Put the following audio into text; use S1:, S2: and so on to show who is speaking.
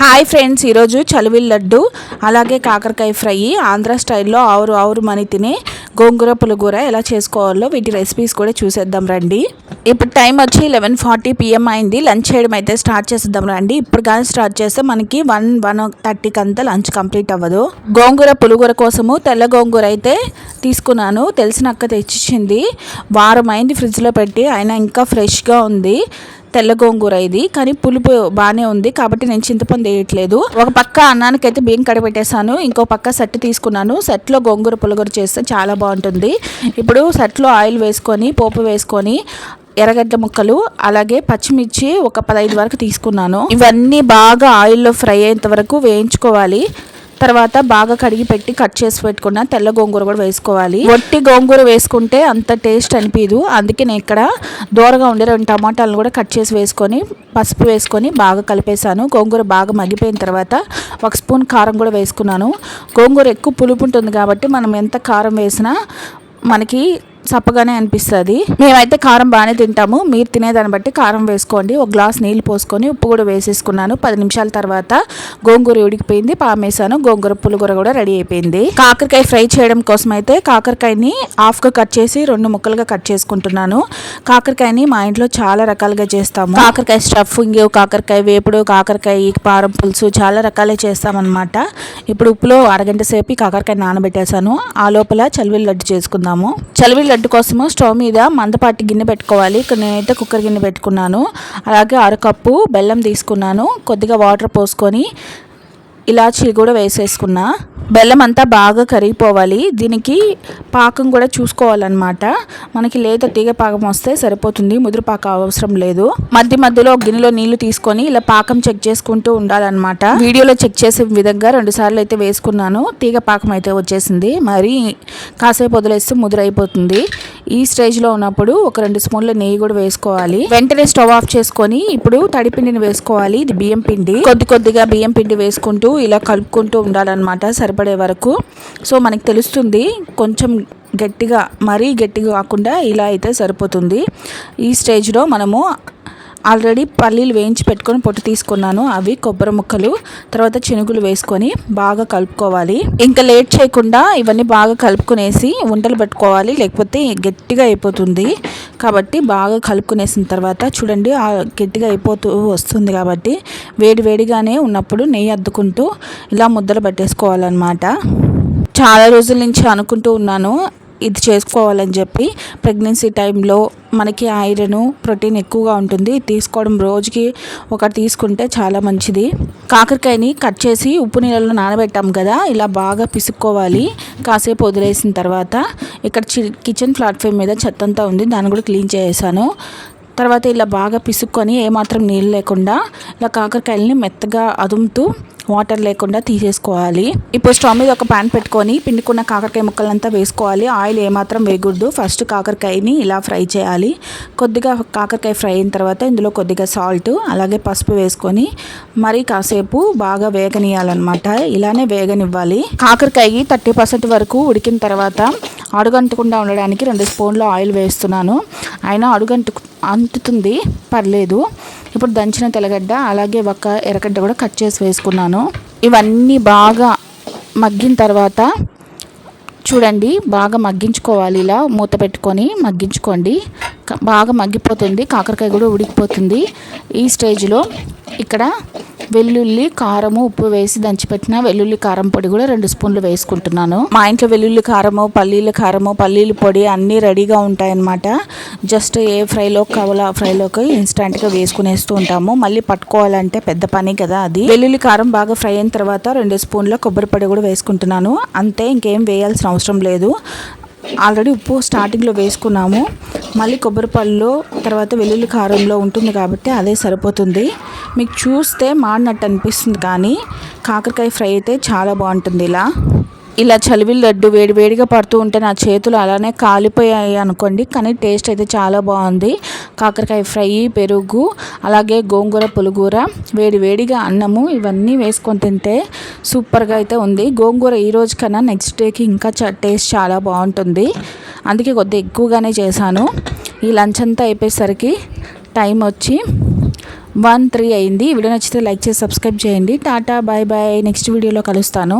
S1: Hi friends ఈరోజు చలివిల్ లడ్డు అలాగే కాకరకాయ ఫ్రై ఆంధ్ర స్టైల్లో ఆవురు ఆవురు మని తినే గోంగూర పులిగూర ఎలా చేసుకోవాలో వీటి రెసిపీస్ కూడా చూసేద్దాం రండి. ఇప్పుడు టైం వచ్చి లెవెన్ ఫార్టీ పిఎం అయింది. లంచ్ చేయడం అయితే స్టార్ట్ చేసేద్దాం రండి. ఇప్పుడు కానీ స్టార్ట్ చేస్తే మనకి వన్ వన్ థర్టీకి అంతా లంచ్ కంప్లీట్ అవ్వదు. గోంగూర పులిగూర కోసము తెల్ల గోంగూర అయితే తీసుకున్నాను. తెలిసిన అక్క తెచ్చిచ్చింది. వారం అయింది ఫ్రిడ్జ్లో పెట్టి అయినా ఇంకా ఫ్రెష్గా ఉంది. తెల్ల గోంగూర ఇది కానీ పులుపు బాగానే ఉంది కాబట్టి నేను చింతపండు వేయట్లేదు. ఒక పక్క అన్నానికి అయితే బియ్యం కడపెట్టేశాను ఇంకో పక్క సెట్ తీసుకున్నాను. సెట్లో గోంగూర పులగూర చేస్తే చాలా బాగుంటుంది. ఇప్పుడు సెట్లో ఆయిల్ వేసుకొని పోపు వేసుకొని ఎర్రగడ్డ ముక్కలు అలాగే పచ్చిమిర్చి ఒక పదహైదు వరకు తీసుకున్నాను. ఇవన్నీ బాగా ఆయిల్లో ఫ్రై అయ్యేంత వరకు వేయించుకోవాలి. తర్వాత బాగా కడిగి పెట్టి కట్ చేసి పెట్టుకున్న తెల్ల గోంగూర కూడా వేసుకోవాలి. వట్టి గోంగూర వేసుకుంటే అంత టేస్ట్ అనిపించదు అందుకే నేను ఇక్కడ దూరగా ఉండే రెండు టమాటాలను కూడా కట్ చేసి వేసుకొని పసుపు వేసుకొని బాగా కలిపేశాను. గోంగూర బాగా మగ్గిపోయిన తర్వాత ఒక స్పూన్ కారం కూడా వేసుకున్నాను. గోంగూర ఎక్కువ పులుపు ఉంటుంది కాబట్టి మనం ఎంత కారం వేసినా మనకి చప్పగానే అనిపిస్తుంది. మేమైతే కారం బాగానే తింటాము. మీరు తినేదాన్ని బట్టి కారం వేసుకోండి. ఒక గ్లాస్ నీళ్ళు పోసుకొని ఉప్పు కూడా వేసేసుకున్నాను. పది నిమిషాల తర్వాత గోంగూర ఉడికిపోయింది. పామేసాను గోంగూర పులిగూర కూడా రెడీ అయిపోయింది. కాకరకాయ ఫ్రై చేయడం కోసం అయితే కాకరకాయని హాఫ్గా కట్ చేసి రెండు ముక్కలుగా కట్ చేసుకుంటున్నాను. కాకరకాయని మా ఇంట్లో చాలా రకాలుగా చేస్తాము. కాకరకాయ స్టఫింగ్ కాకరకాయ వేపుడు కాకరకాయ పారం పులుసు చాలా రకాలే చేస్తామన్నమాట. ఇప్పుడు ఉప్పులో అరగంట సేపు కాకరకాయ నానబెట్టేశాను. ఆ లోపల చలివిల్ లడ్డు చేసుకుందాము. చలివిల్ లడ్డు కోసము స్టవ్ మీద మందపాటి గిన్నె పెట్టుకోవాలి. ఇక్కడ నేనైతే కుక్కర్ గిన్నె పెట్టుకున్నాను. అలాగే అరకప్పు బెల్లం తీసుకున్నాను. కొద్దిగా వాటర్ పోసుకొని ఇలాచీ కూడా వేసేసుకున్నా. బెల్లం అంతా బాగా కరిగిపోవాలి. దీనికి పాకం కూడా చూసుకోవాలన్నమాట. మనకి లేత తీగ పాకం వస్తే సరిపోతుంది. ముదురు పాకం అవసరం లేదు. మధ్య మధ్యలో గిన్నెలో నీళ్ళు తీసుకొని ఇలా పాకం చెక్ చేసుకుంటూ ఉండాలన్నమాట. వీడియోలో చెక్ చేసే విధంగా రెండు సార్లు అయితే వేసుకున్నాను. తీగ పాకం అయితే వచ్చేసింది. మరి కాసేపు వదిలేస్తే ముదురైపోతుంది ఈ స్టేజ్లో ఉన్నప్పుడు ఒక రెండు స్పూన్ల నెయ్యి కూడా వేసుకోవాలి. వెంటనే స్టవ్ ఆఫ్ చేసుకొని ఇప్పుడు తడిపిండిని వేసుకోవాలి. ఇది బియ్యం పిండి. కొద్ది కొద్దిగా బియ్యం పిండి వేసుకుంటూ ఇలా కలుపుకుంటూ ఉండాలన్నమాట సరిపడే వరకు. సో మనకు తెలుస్తుంది కొంచెం గట్టిగా మరీ గట్టిగా కాకుండా ఇలా అయితే సరిపోతుంది. ఈ స్టేజ్లో మనము ఆల్రెడీ పల్లీలు వేయించి పెట్టుకొని పొట్టు తీసుకున్నాను. అవి కొబ్బరి ముక్కలు తర్వాత చినుగులు వేసుకొని బాగా కలుపుకోవాలి. ఇంకా లేట్ చేయకుండా ఇవన్నీ బాగా కలుపుకునేసి వంటలు పెట్టుకోవాలి. లేకపోతే గట్టిగా అయిపోతుంది. కాబట్టి బాగా కలుపుకునేసిన తర్వాత చూడండి గట్టిగా అయిపోతూ వస్తుంది కాబట్టి వేడి వేడిగానే ఉన్నప్పుడు నెయ్యి అద్దుకుంటూ ఇలా ముద్దలు పెట్టేసుకోవాలన్నమాట. చాలా రోజుల నుంచి అనుకుంటూ ఉన్నాను. ఇది చేసుకోవాలని చెప్పి ప్రెగ్నెన్సీ టైంలో మనకి ఐరన్ ప్రోటీన్ ఎక్కువగా ఉంటుంది. తీసుకోవడం రోజుకి ఒకటి తీసుకుంటే చాలా మంచిది. కాకరకాయని కట్ చేసి ఉప్పు నీళ్ళలో నానబెట్టాం కదా ఇలా బాగా పిసుక్కోవాలి. కాసేపు వదిలేసిన తర్వాత ఇక్కడ కిచెన్ ప్లాట్ఫామ్ మీద చెత్తంతా ఉంది. దాన్ని కూడా క్లీన్ చేసాను తర్వాత ఇలా బాగా పిసుక్కొని ఏమాత్రం నీళ్ళు లేకుండా ఇలా కాకరకాయలని మెత్తగా అదుముతూ వాటర్ లేకుండా తీసేసుకోవాలి. ఇప్పుడు స్టవ్ మీద ఒక ప్యాన్ పెట్టుకొని పిండుకున్న కాకరకాయ ముక్కలంతా వేసుకోవాలి. ఆయిల్ ఏమాత్రం వేయకూడదు. ఫస్ట్ కాకరకాయని ఇలా ఫ్రై చేయాలి. కొద్దిగా కాకరకాయ ఫ్రై అయిన తర్వాత ఇందులో కొద్దిగా సాల్ట్ అలాగే పసుపు వేసుకొని మరి కాసేపు బాగా వేగనియాలన్నమాట ఇలానే వేగనివ్వాలి. కాకరకాయ థర్టీ పర్సెంట్ వరకు ఉడికిన తర్వాత అడుగంటకుండా ఉండడానికి రెండు స్పూన్లు ఆయిల్ వేస్తున్నాను. అయినా అడుగంటు అంటుతుంది. పర్లేదు. ఇప్పుడు దంచిన తెల్లగడ్డ అలాగే ఒక ఎర్రగడ్డ కూడా కట్ చేసి వేసుకున్నాను. ఇవన్నీ బాగా మగ్గిన తర్వాత చూడండి బాగా మగ్గించుకోవాలి ఇలా. మూత పెట్టుకొని మగ్గించుకోండి. బాగా మగ్గిపోతుంది. కాకరకాయ కూడా ఉడికిపోతుంది. ఈ స్టేజ్లో ఇక్కడ వెల్లుల్లి కారము ఉప్పు వేసి దంచిపెట్టిన వెల్లుల్లి కారం పొడి కూడా రెండు స్పూన్లు వేసుకుంటున్నాను. మా ఇంట్లో వెల్లుల్లి కారము పల్లీల కారము పల్లీల పొడి అన్నీ రెడీగా ఉంటాయన్నమాట. జస్ట్ ఏ ఫ్రైలో కావాలో ఆ ఫ్రైలోకి ఇన్స్టాంట్గా వేసుకునేస్తూ ఉంటాము. మళ్ళీ పట్టుకోవాలంటే పెద్ద పని కదా అది. వెల్లుల్లి కారం బాగా ఫ్రై అయిన తర్వాత రెండు స్పూన్ల కొబ్బరి పొడి కూడా వేసుకుంటున్నాను. అంతే ఇంకేం వేయాల్సిన అవసరం లేదు. ఆల్రెడీ ఉప్పు స్టార్టింగ్లో వేసుకున్నాము. మళ్ళీ కొబ్బరి పళ్ళు తర్వాత వెల్లుల్లి కారంలో ఉంటుంది కాబట్టి అదే సరిపోతుంది. మీకు చూస్తే మాడినట్టు అనిపిస్తుంది కానీ కాకరకాయ ఫ్రై అయితే చాలా బాగుంటుంది ఇలా. ఇలా చలివిల్ లడ్డు వేడివేడిగా పడుతూ ఉంటే నా చేతులు అలానే కాలిపోయాయి అనుకోండి కానీ టేస్ట్ అయితే చాలా బాగుంది. కాకరకాయ ఫ్రై పెరుగు అలాగే గోంగూర పులుగూర వేడివేడిగా అన్నము ఇవన్నీ వేసుకొని తింటే సూపర్గా అయితే ఉంది. గోంగూర ఈ రోజు కన్నా నెక్స్ట్ డేకి ఇంకా టేస్ట్ చాలా బాగుంటుంది. అందుకే కొద్దిగా ఎక్కువగానే చేశాను. ఈ లంచ్ అంతా అయిపోయేసరికి టైం వచ్చి వన్ త్రీ అయింది. వీడియో నచ్చితే లైక్ చేసి సబ్స్క్రైబ్ చేయండి. Tata bye bye. నెక్స్ట్ వీడియోలో కలుస్తాను.